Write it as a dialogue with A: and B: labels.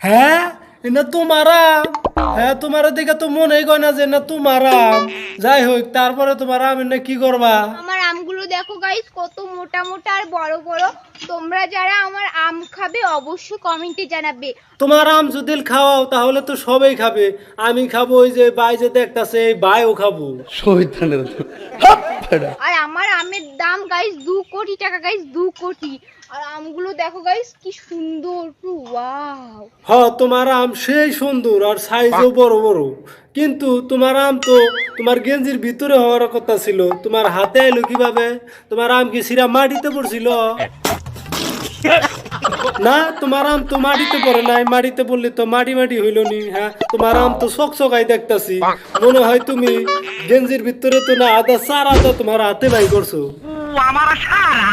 A: হ্যাঁ? না তোমার? হ্যাঁ তোমার দিকে তো মনে কয় না যে না তোমার। আম যাই হোক তারপরে তোমার আম এনে কি করবা?
B: আমার আমগুলো দেখো গাইস কত মোটা মোটা আর বড় বড়। তোমরা যারা আমার আম খাবে অবশ্যই কমেন্টে জানাবে।
A: তোমার আম যদি খাওয়াও তাহলে তো সবাই খাবে। আমি খাব ওই যে বাই যে দেখতাছে এই বাইও খাব।
B: আর আমার দাম গাইস দু কোটি টাকা গাইস দু কোটি। আর আমগুলো দেখো গাইস কি সুন্দর ওয়াও
A: হ্যাঁ তোমার আম সেই সুন্দর আর সাইজও বড় বড়। কিন্তু তোমার আম তো তোমার গেঞ্জির ভিতরে হওয়ার কথা ছিল। তোমার হাতে এলো কীভাবে? তোমার আম কি সিরা মাটিতে পড়ছিল? না, তোমার আম তো মাটিতে পড়ে নাই, মাটিতে পড়লে তো মাটি মাটি হইল নি হ্যাঁ? তোমার আম তো চক চকাই দেখতাছি। মনে হয় তুমি গেঞ্জির ভিতরে তো না, আদা চার আদা তোমার হাতে বাই করছ।
C: আমার সারা?